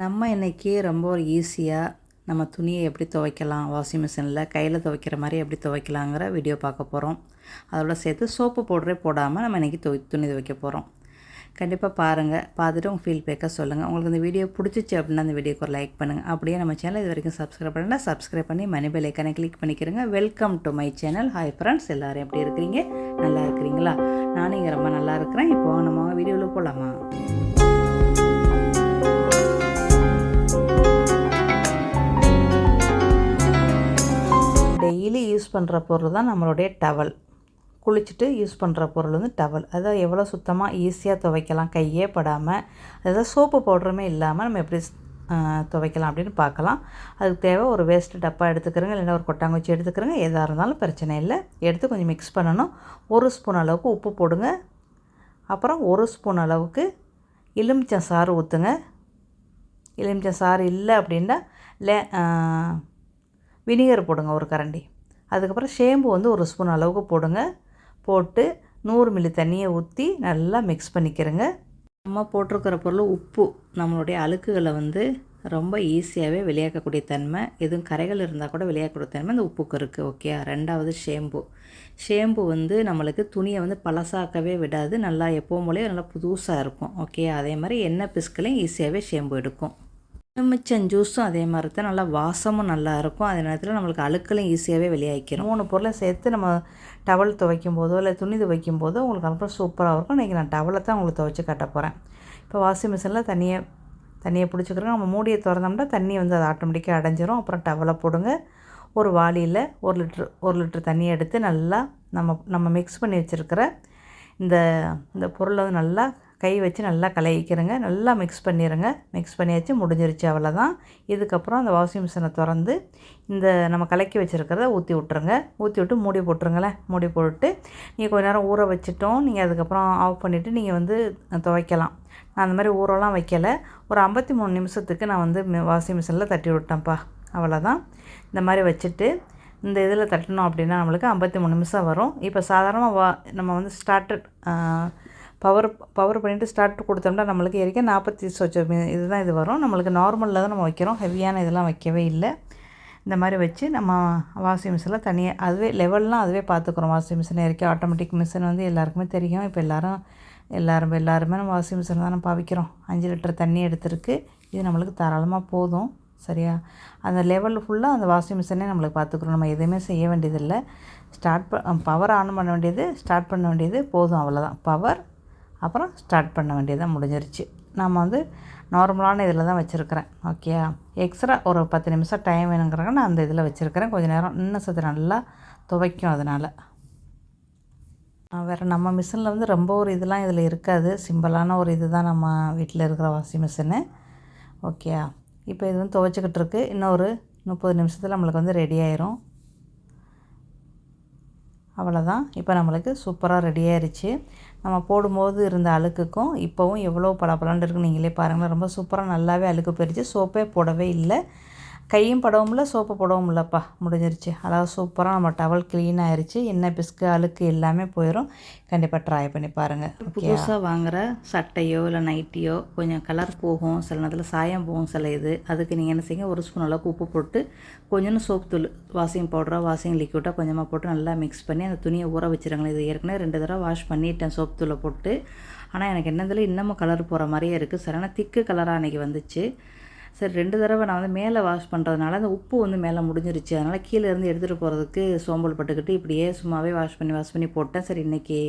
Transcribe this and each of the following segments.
நம்ம இன்றைக்கி ரொம்ப ஒரு ஈஸியாக நம்ம துணியை எப்படி துவைக்கலாம் வாஷிங் மிஷினில் கையில் துவைக்கிற மாதிரி எப்படி துவைக்கலாங்கிற வீடியோ பார்க்க போகிறோம் அதோட சேர்த்து சோப்பு பவுடரே போடாமல் நம்ம இன்றைக்கி துவை துணி துவைக்க போகிறோம் கண்டிப்பாக பாருங்கள் பார்த்துட்டு உங்கள் ஃபீல் பேக்காக சொல்லுங்கள் உங்களுக்கு இந்த வீடியோ பிடிச்சிச்சு அப்படின்னா அந்த வீடியோக்கு ஒரு லைக் பண்ணுங்கள் அப்படியே நம்ம சேனல் இது வரைக்கும் சப்ஸ்கிரைப் பண்ணால் சப்ஸ்கிரைப் பண்ணி மணி பெல் ஐக்கனை கிளிக் பண்ணிக்கிறேங்க. Welcome to my channel hi friends எல்லோரும் எப்படி இருக்கிறீங்க? நல்லா இருக்கிறீங்களா? நானும் இங்கே ரொம்ப நல்லா இருக்கிறேன். இப்போ நம்ம வீடியோவில் போகலாமா டெய்லி யூஸ் பண்ணுற பொருள் தான் நம்மளுடைய டவல் குளிச்சுட்டு யூஸ் பண்ணுற பொருள் வந்து டவல் அதாவது எவ்வளோ சுத்தமாக ஈஸியாக துவைக்கலாம் கையே படாமல் அதாவது சோப்பு பவுடருமே இல்லாமல் நம்ம எப்படி துவைக்கலாம் அப்படின்னு பார்க்கலாம். அதுக்கு தேவை ஒரு வேஸ்ட்டு டப்பா எடுத்துக்கிறோங்க இல்லைன்னா ஒரு கொட்டாங்குச்சி எடுத்துக்கிறோங்க எதாக இருந்தாலும் பிரச்சனை இல்லை. எடுத்து கொஞ்சம் மிக்ஸ் பண்ணணும். ஒரு ஸ்பூன் அளவுக்கு உப்பு போடுங்க. அப்புறம் ஒரு ஸ்பூன் அளவுக்கு எலுமிச்சம் சாறு ஊற்றுங்க எலுமிச்சம் சாறு இல்லை அப்படின்னா லே வினிகர் போடுங்க ஒரு கரண்டி. அதுக்கப்புறம் ஷேம்பு வந்து ஒரு ஸ்பூன் அளவுக்கு போடுங்க. போட்டு நூறு மில்லி தண்ணியை ஊற்றி நல்லா மிக்ஸ் பண்ணிக்கிறங்க. நம்ம போட்டிருக்கிற பொருள் உப்பு நம்மளுடைய அழுக்குகளை வந்து ரொம்ப ஈஸியாகவே வெளியாக்கக்கூடிய தன்மை. எதுவும் கரைகள் இருந்தால் கூட வெளியாக்கக்கூடிய தன்மை இந்த உப்புக்கு இருக்குது ஓகே ரெண்டாவது ஷேம்பு. ஷேம்பு வந்து நம்மளுக்கு துணியை வந்து பழசாக்கவே விடாது. நல்லா எப்போவும் போலே நல்லா புதுசாக இருக்கும் ஓகே அதே மாதிரி எண்ணெய் பிஸ்களையும் ஈஸியாகவே ஷேம்பு எடுக்கும். மிச்சம் ஜூஸும் அதே மாதிரி தான். நல்லா வாசமும் நல்லா இருக்கும். அதே நேரத்தில் நம்மளுக்கு அழுக்கலையும் ஈஸியாகவே வெளியாகிக்கிறோம் மூணு பொருளை சேர்த்து நம்ம டவல் துவைக்கும் போதோ இல்லை துணி துவைக்கும் போதோ உங்களுக்கு அப்புறம் சூப்பராக இருக்கும். இன்றைக்கி நான் டவலை தான் உங்களுக்கு துவைச்சி காட்ட போகிறேன் இப்போ வாஷிங் மிஷினில் தண்ணியை தண்ணியை பிடிச்சிக்கிறோம். நம்ம மூடியை திறந்தோம்னா தண்ணி வந்து அது ஆட்டோமேட்டிக்காக அடைஞ்சிரும். அப்புறம் டவலை போடுங்க. ஒரு வாளியில் ஒரு லிட்ரு ஒரு லிட்ரு தண்ணியை எடுத்து நல்லா நம்ம நம்ம மிக்ஸ் பண்ணி வச்சுருக்கிற இந்த இந்த பொருளை வந்து நல்லா கை வச்சு நல்லா கலக்கிக்கிறங்க. நல்லா மிக்ஸ் பண்ணிடுங்க மிக்ஸ் பண்ணியாச்சு முடிஞ்சிருச்சு அவ்வளோதான் இதுக்கப்புறம் அந்த வாஷிங் மிஷினை திறந்து இந்த நம்ம கலக்கி வச்சுருக்கிறத ஊற்றி விட்ருங்க ஊற்றி விட்டு மூடி போட்டுருங்களேன். மூடி போட்டு நீங்கள் கொஞ்ச நேரம் ஊற வச்சுட்டோம். நீங்கள் அதுக்கப்புறம் ஆஃப் பண்ணிவிட்டு நீங்கள் வந்து துவைக்கலாம். நான் அந்த மாதிரி ஊரெல்லாம் வைக்கலை. ஒரு ஐம்பத்தி மூணு நிமிஷத்துக்கு நான் வந்து வாஷிங் மிஷினில் தட்டி விட்டேன்ப்பா. அவ்வளோதான் இந்த மாதிரி வச்சுட்டு இந்த இதில் தட்டணும் அப்படின்னா நம்மளுக்கு ஐம்பத்தி மூணு நிமிஷம் வரும். இப்போ சாதாரணமாக வா நம்ம வந்து ஸ்டார்டட் பவர் பவர் பண்ணிவிட்டு ஸ்டார்ட் கொடுத்தோம்னா நம்மளுக்கு ஏறிக்க நாற்பத்தி சொச்சம் இதுதான் இது வரும். நம்மளுக்கு நார்மலில் தான் நம்ம வைக்கிறோம். ஹெவியான இதெல்லாம் வைக்கவே இல்லை. இந்த மாதிரி வச்சு நம்ம வாஷிங் மிஷினில் தனியாக அதுவே லெவல்லாம் அதுவே பார்த்துக்குறோம். வாஷிங் மிஷின் இறக்கி ஆட்டோமேட்டிக் மிஷின் வந்து எல்லாருக்குமே தெரியும். இப்போ எல்லோரும் எல்லோரும் எல்லாருமே நம்ம வாஷிங் மிஷின் தான் நம்ம பாவிக்கிறோம். அஞ்சு லிட்டர் தண்ணி எடுத்துருக்கு. இது நம்மளுக்கு தாராளமாக போதும். சரியா? அந்த லெவல் ஃபுல்லாக அந்த வாஷிங் மிஷினே நம்மளுக்கு பார்த்துக்குறோம். நம்ம எதுவுமே செய்ய வேண்டியதில்லை. ஸ்டார்ட் ப பவர் ஆன் பண்ண வேண்டியது ஸ்டார்ட் பண்ண வேண்டியது போதும். அவ்வளோதான் பவர் அப்புறம் ஸ்டார்ட் பண்ண வேண்டியதாக முடிஞ்சிருச்சு. நம்ம வந்து நார்மலான இதில் தான் வச்சுருக்கிறேன். ஓகே எக்ஸ்ட்ரா ஒரு பத்து நிமிஷம் டைம் வேணுங்கிறாங்க நான் அந்த இதில் வச்சுருக்கிறேன். கொஞ்சம் நேரம் இன்னும் சத்து நல்லா துவைக்கும் அதனால். வேறு நம்ம மிஷினில் வந்து ரொம்ப ஒரு இதெல்லாம் இதில் இருக்காது. சிம்பிளான ஒரு இது தான் நம்ம வீட்டில் இருக்கிற வாஷிங் மிஷினு ஓகே இப்போ இது வந்து துவைச்சிக்கிட்டு இருக்கு. இன்னும் ஒரு முப்பது நிமிஷத்தில் நம்மளுக்கு வந்து ரெடி ஆயிரும். அவ்வளோதான் இப்போ நம்மளுக்கு சூப்பராக ரெடி ஆயிடுச்சு நம்ம போடும்போது இருந்த அழுக்குக்கும் இப்போவும் எவ்வளோ பளபளன்னு இருக்குன்னு நீங்களே பாருங்களேன். ரொம்ப சூப்பராக நல்லாவே அழுக்கு போயிடுச்சு சோப்பே போடவே இல்லை. கையும் படவும் இல்லை சோப்பு போடவும் இல்லைப்பா முடிஞ்சிருச்சு. அதாவது சூப்பராக நம்ம டவல் க்ளீன் ஆயிடுச்சு என்ன பிஸ்கு அழுக்கு எல்லாமே போயிடும் கண்டிப்பாக ட்ரை பண்ணி பாருங்கள் புதுசாக வாங்குகிற சட்டையோ இல்லை நைட்டியோ கொஞ்சம் கலர் போகும். சில நேரத்தில் சாயம் போகும் சில இது. அதுக்கு நீங்கள் என்ன செய்யுங்க? ஒரு ஸ்பூன் அளவுக்கு உப்பு போட்டு கொஞ்சோண்டு சோப்பு தூள் வாஷிங் பவுடரோ வாஷிங் லிக்விடாக கொஞ்சமாக போட்டு நல்லா மிக்ஸ் பண்ணி அந்த துணியை ஊற வச்சுருங்களேன். இது ஏற்கனவே ரெண்டு தடவை வாஷ் பண்ணிட்டேன் சோப்பு தூளை போட்டு. ஆனால் எனக்கு என்னதில் இன்னமும் கலர் போகிற மாதிரியே இருக்குது சரியான திக்கு கலராக அன்றைக்கி வந்துச்சு. சரி ரெண்டு தடவை நான் வந்து மேலே வாஷ் பண்ணுறதுனால அந்த உப்பு வந்து மேலே முடிஞ்சிருச்சு. அதனால் கீழே இருந்து எடுத்துகிட்டு போகிறதுக்கு சோம்பல் பட்டுக்கிட்டு இப்படியே சும்மாவே வாஷ் பண்ணி வாஷ் பண்ணி போட்டேன். சரி இன்றைக்கி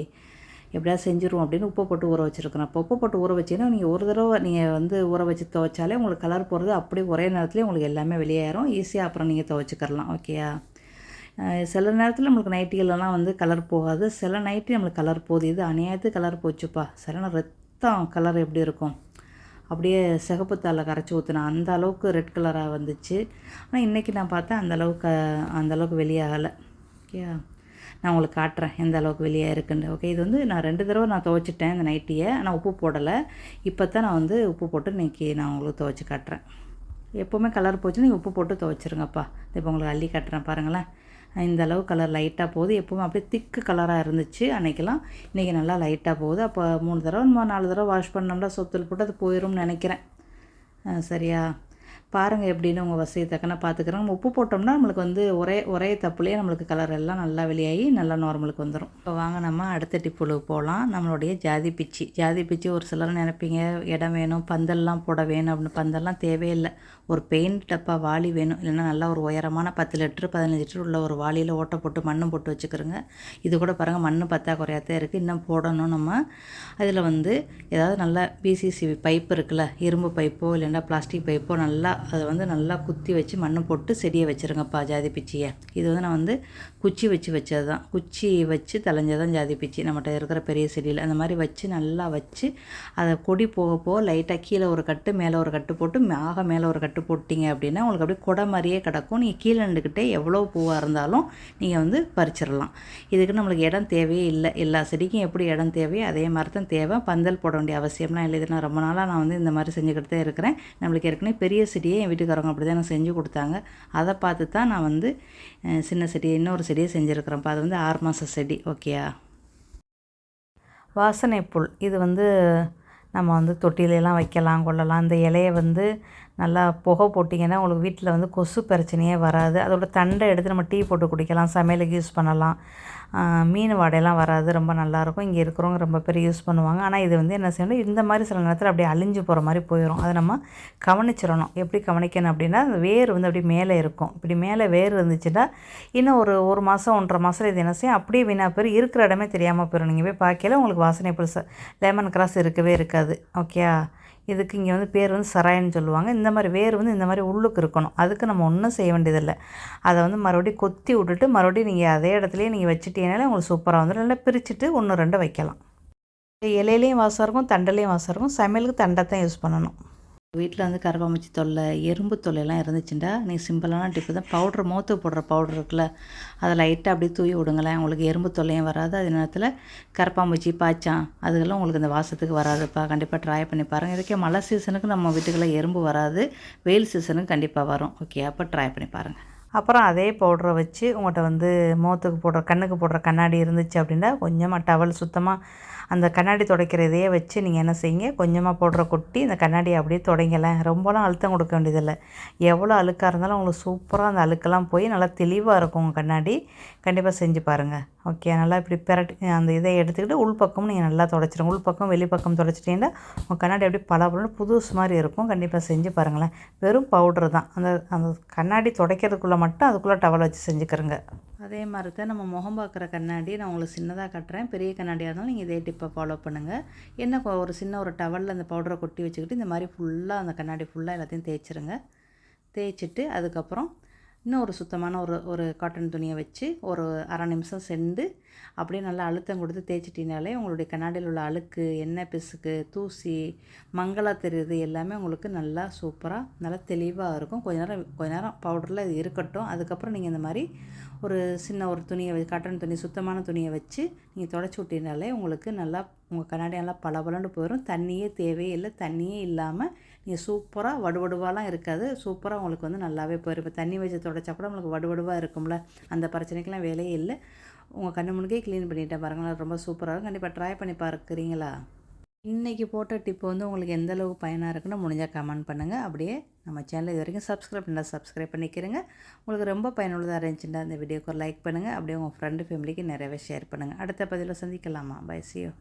எப்படியா செஞ்சிருவோம் அப்படின்னு உப்பு போட்டு ஊற வச்சுருக்கிறேன் அப்போ உப்பு போட்டு ஊற வச்சிங்கன்னா நீங்கள் ஒரு தடவை நீங்கள் வந்து ஊற வச்சு துவைச்சாலே உங்களுக்கு கலர் போகிறது அப்படியே ஒரே நேரத்துலேயே உங்களுக்கு எல்லாமே வெளியேறும். ஈஸியாக அப்புறம் நீங்கள் துவைச்சிக்கிறலாம். ஓகேயா சில நேரத்தில் நம்மளுக்கு நைட்டிகளெல்லாம் வந்து கலர் போகாது. சில நைட்டு நம்மளுக்கு கலர் போகுது இது அநியாயத்து கலர் போச்சுப்பா. சில ரத்தம் கலர் எப்படி இருக்கும்? அப்படியே சிகப்பு கரைச்சி ஊற்றினேன் அந்த அளவுக்கு ரெட் கலராக வந்துச்சு. ஆனால் இன்றைக்கி நான் பார்த்தேன் அந்தளவுக்கு அந்தளவுக்கு வெளியாகலை ஓகே நான் உங்களுக்கு காட்டுறேன் எந்த அளவுக்கு வெளியே இருக்குன்னு. ஓகே இது வந்து நான் ரெண்டு தடவை நான் துவைச்சிட்டேன் இந்த நைட்டியை. ஆனால் உப்பு போடலை. இப்போ தான் நான் வந்து உப்பு போட்டு இன்றைக்கி நான் உங்களுக்கு துவைச்சி காட்டுறேன். எப்போவுமே கலர் போச்சு நீங்கள் உப்பு போட்டு துவைச்சிருங்கப்பா. இப்போ உங்களுக்கு அள்ளி காட்டுறேன் பாருங்களேன். இந்தளவு கலர் லைட்டாக போகுது. எப்போவுமே அப்படியே திக்கு கலராக இருந்துச்சு. அன்றைக்கெல்லாம் இன்றைக்கி நல்லா லைட்டாக போகுது. அப்போ மூணு தடவை நம்ம நாலு தடவை வாஷ் பண்ணோம்னா சொத்தில் போட்டு அது போயிடும்னு நினைக்கிறேன். சரியா? பாருங்கள் எப்படின்னு உங்கள் வசதி தக்கன பார்த்துக்கிறோம் நம்ம உப்பு போட்டோம்னா நம்மளுக்கு வந்து ஒரே ஒரே தப்புலேயே நம்மளுக்கு கலர் எல்லாம் நல்லா வெளியாகி நல்லா நார்மலுக்கு வந்துடும் இப்போ வாங்க நம்ம அடுத்த டிப்புளுக்கு போகலாம் நம்மளுடைய ஜாதி பிச்சி. ஜாதி பிச்சி ஒரு சிலர் நினைப்பீங்க இடம் வேணும் பந்தல்லாம் போட வேணும் அப்படின்னு. பந்தல்லாம் தேவையில்லை. ஒரு பெயிண்ட் டப்பா வாளி வேணும். இல்லைன்னா நல்லா ஒரு உயரமான பத்து லிட்டரு பதினஞ்சு லிட்டர் உள்ள ஒரு வாளியில் ஓட்டை போட்டு மண்ணும் போட்டு வச்சுக்கிறோங்க. இது கூட பாருங்கள் மண் பத்தாக்குறையாத்தான் இருக்குது இன்னும் போடணும் நம்ம. அதில் வந்து ஏதாவது நல்லா பிசிசி பைப் இருக்குல்ல இரும்பு பைப்போ இல்லைன்னா பிளாஸ்டிக் பைப்போ நல்லா அதை வந்து நல்லா குத்தி வச்சு மண்ணு போட்டு செடியை வச்சுருங்கப்பா ஜாதி பிச்சியை. இது வந்து நான் வந்து குச்சி வச்சு வச்சது தான் குச்சி வச்சு தலைஞ்சதான் ஜாதி பிச்சி. நம்மகிட்ட இருக்கிற பெரிய செடியில் அந்த மாதிரி வச்சு நல்லா வச்சு அதை கொடி போக போக லைட்டாக கீழே ஒரு கட்டு மேலே ஒரு கட்டு போட்டு ஆக மேலே ஒரு கட்டு போட்டிங்க அப்படின்னா உங்களுக்கு அப்படியே குடை மாதிரியே கிடக்கும். நீங்கள் கீழே நின்றுக்கிட்டே எவ்வளோ பூவாக இருந்தாலும் நீங்கள் வந்து பறிச்சிடலாம். இதுக்கு நம்மளுக்கு இடம் தேவையே இல்லை. எல்லா செடிக்கும் எப்படி இடம் தேவையோ அதே மாதிரி தான் தேவை. பந்தல் போட வேண்டிய அவசியம்லாம் இல்லை. இது நான் ரொம்ப நாளாக நான் வந்து இந்த மாதிரி செஞ்சுக்கிட்டு தான் இருக்கிறேன். நம்மளுக்கு ஏற்கனவே பெரிய செடி செடியை என் வீட்டுக்காரங்க அப்படி தான் எனக்கு செஞ்சு கொடுத்தாங்க. அதை பார்த்து தான் நான் வந்து சின்ன செடி இன்னொரு செடியை செஞ்சுருக்கிறேன்ப்பா அது வந்து ஆறு மாத செடி ஓகேயா வாசனை புல். இது வந்து நம்ம வந்து தொட்டிலெலாம் வைக்கலாம் கொள்ளலாம். இந்த இலையை வந்து நல்லா புகை போட்டிங்கன்னா உங்களுக்கு வீட்டில் வந்து கொசு பிரச்சனையே வராது. அதோட தண்டை எடுத்து நம்ம டீ போட்டு குடிக்கலாம் சமையலுக்கு யூஸ் பண்ணலாம். மீன் வாடையெல்லாம் வராது ரொம்ப நல்லாயிருக்கும். இங்கே இருக்கிறவங்க ரொம்ப பேர் யூஸ் பண்ணுவாங்க. ஆனால் இது வந்து என்ன செய்யணும்? இந்த மாதிரி சில நேரத்தில் அப்படியே அழிஞ்சு போகிற மாதிரி போயிடும் அதை நம்ம கவனிச்சிடணும். எப்படி கவனிக்கணும் அப்படின்னா அந்த வேர் வந்து அப்படியே மேலே இருக்கும். இப்படி மேலே வேர் இருந்துச்சுன்னா இன்னும் ஒரு ஒரு மாதம் ஒன்றரை மாதம் இது என்ன செய்யும்? அப்படியே வீணாக போயிடும் இருக்கிற இடமே தெரியாமல் போயிடும் நீங்கள் போய் பார்க்கல உங்களுக்கு வாசனை புதுசாக லெமன் கிராஸ் இருக்கவே இருக்காது. ஓகேயா இதுக்கு இங்கே வந்து பேர் வந்து சராயன்னு சொல்லுவாங்க. இந்த மாதிரி வேர் வந்து இந்த மாதிரி உள்ளுக்கு இருக்கணும். அதுக்கு நம்ம ஒன்றும் செய்ய வேண்டியதில்லை. அதை வந்து மறுபடியும் கொத்தி விட்டுட்டு மறுபடியும் நீங்கள் அதே இடத்துலையே நீங்கள் வச்சுட்டீங்கனாலே உங்களுக்கு சூப்பராக வந்துடும் இல்லை பிரிச்சுட்டு ஒன்று ரெண்டு வைக்கலாம். இலையிலையும் வாசம் இருக்கும் தண்டலையும் வாசம் இருக்கும். சமையலுக்கு தண்டை தான் யூஸ் பண்ணணும். வீட்டில் வந்து கரப்பாம்பூச்சி தொல்லை எறும்பு தொல்லையெல்லாம் இருந்துச்சுட்டா நீங்கள் சிம்பிளான டிப்பு தான். பவுட்ரு மோத்து போடுற பவுட்ரு இருக்குல்ல அதை லைட்டாக அப்படியே தூவி விடுங்களேன். உங்களுக்கு எறும்பு தொல்லையும் வராது. அதே நேரத்தில் கரப்பாம்பூச்சி பாய்ச்சான் அதுக்கெல்லாம் உங்களுக்கு இந்த வாசத்துக்கு வராதுப்பா. கண்டிப்பாக ட்ரை பண்ணி பாருங்கள் இதுக்கே மழை சீசனுக்கு நம்ம வீட்டுக்குள்ள எறும்பு வராது. வெயில் சீசனுக்கு கண்டிப்பாக வரும். ஓகே அப்போ ட்ரை பண்ணி பாருங்கள் அப்புறம் அதே பவுடரை வச்சு உங்கள்கிட்ட வந்து மோத்துக்கு போடுற கண்ணுக்கு போடுற கண்ணாடி இருந்துச்சு அப்படின்னா கொஞ்சமாக டவல் சுத்தமாக அந்த கண்ணாடி துடைக்கிற இதையே வச்சு நீங்கள் என்ன செய்யுங்க? கொஞ்சமாக பவுடரை கொட்டி இந்த கண்ணாடியை அப்படியே தொடங்கலாம் ரொம்பலாம் அழுத்தம் கொடுக்க வேண்டியதில்லை. எவ்வளோ அழுக்காக இருந்தாலும் உங்களுக்கு சூப்பராக அந்த அழுக்கெல்லாம் போய் நல்லா தெளிவாக இருக்கும் உங்கள் கண்ணாடி. கண்டிப்பாக செஞ்சு பாருங்கள் ஓகே நல்லா இப்படி பெரட்டி அந்த இதை எடுத்துக்கிட்டு உள்பக்கம் நீங்கள் நல்லா தொடச்சிடுங்க உள்பக்கம் வெளிப்பக்கம் தொடச்சிட்டிங்கன்னா உங்கள் கண்ணாடி அப்படியே பல புதுசு மாதிரி இருக்கும். கண்டிப்பாக செஞ்சு பாருங்களேன். வெறும் பவுட்ரு தான். அந்த அந்த கண்ணாடி துடைக்கிறதுக்குள்ளே மட்டும் அதுக்குள்ளே டவல் வச்சு செஞ்சுக்கிறேங்க. அதே மாதிரி தான் நம்ம முகம் பார்க்குற கண்ணாடி நான் உங்களுக்கு சின்னதாக கட்டுறேன். பெரிய கண்ணாடியாக இருந்தாலும் நீங்கள் இதே டிப்பை ஃபாலோ பண்ணுங்கள் என்ன ஒரு சின்ன ஒரு டவலில் அந்த பவுடரை கொட்டி வச்சுக்கிட்டு இந்த மாதிரி ஃபுல்லாக அந்த கண்ணாடி ஃபுல்லாக எல்லாத்தையும் தேய்ச்சிருங்க. தேய்ச்சிட்டு அதுக்கப்புறம் இன்னும் ஒரு சுத்தமான ஒரு ஒரு காட்டன் துணியை வச்சு ஒரு அரை நிமிஷம் சென்று அப்படியே நல்லா அழுத்தம் கொடுத்து தேய்ச்சிட்டினாலே உங்களுடைய கண்ணாடியில் உள்ள அழுக்கு எண்ணெய் பிசுக்கு தூசி மங்களா தெரியுது எல்லாமே உங்களுக்கு நல்லா சூப்பராக நல்லா தெளிவாக இருக்கும். கொஞ்ச நேரம் கொஞ்ச நேரம் பவுடரில் இது இருக்கட்டும். அதுக்கப்புறம் நீங்கள் இந்த மாதிரி ஒரு சின்ன ஒரு துணியை காட்டன் துணி சுத்தமான துணியை வச்சு நீங்கள் தொடச்சி விட்டினாலே உங்களுக்கு நல்லா உங்கள் கண்ணாடி நல்லா பளபளன்னு போயிடும் தண்ணியே தேவையே இல்லை. தண்ணியே இல்லாமல் நீங்கள் சூப்பராக வடுவடுவாலாம் இருக்காது. சூப்பராக உங்களுக்கு வந்து நல்லாவே போயிடும் இப்போ தண்ணி வச்சு தொடச்சா கூட உங்களுக்கு வடுவடுவாக இருக்கும்ல. அந்த பிரச்சனைக்கெலாம் வேலையே இல்லை. உங்கள் கண்ணு முன்னுக்கே க்ளீன் பண்ணிட்டேன் பாருங்களேன் ரொம்ப சூப்பராக இருக்கும். கண்டிப்பாக ட்ரை பண்ணி பார்க்குறீங்களா? இன்றைக்கி போட்ட டிப்பு வந்து உங்களுக்கு எந்த அளவுக்கு பயனாக இருக்குன்னு முடிஞ்சால் கமெண்ட் பண்ணுங்கள் அப்படியே நம்ம சேனல் இது வரைக்கும் சப்ஸ்கிரைப் பண்ணால் சப்ஸ்கிரைப் பண்ணிக்கிறேங்க. உங்களுக்கு ரொம்ப பயனுள்ளதாக இருந்துச்சுன்னா இந்த வீடியோக்கு ஒரு லைக் பண்ணுங்கள் அப்படியே உங்கள் ஃப்ரெண்டு ஃபேமிலிக்கு நிறையவே ஷேர் பண்ணுங்கள் அடுத்த பதிவில் சந்திக்கலாமா? பை சியோ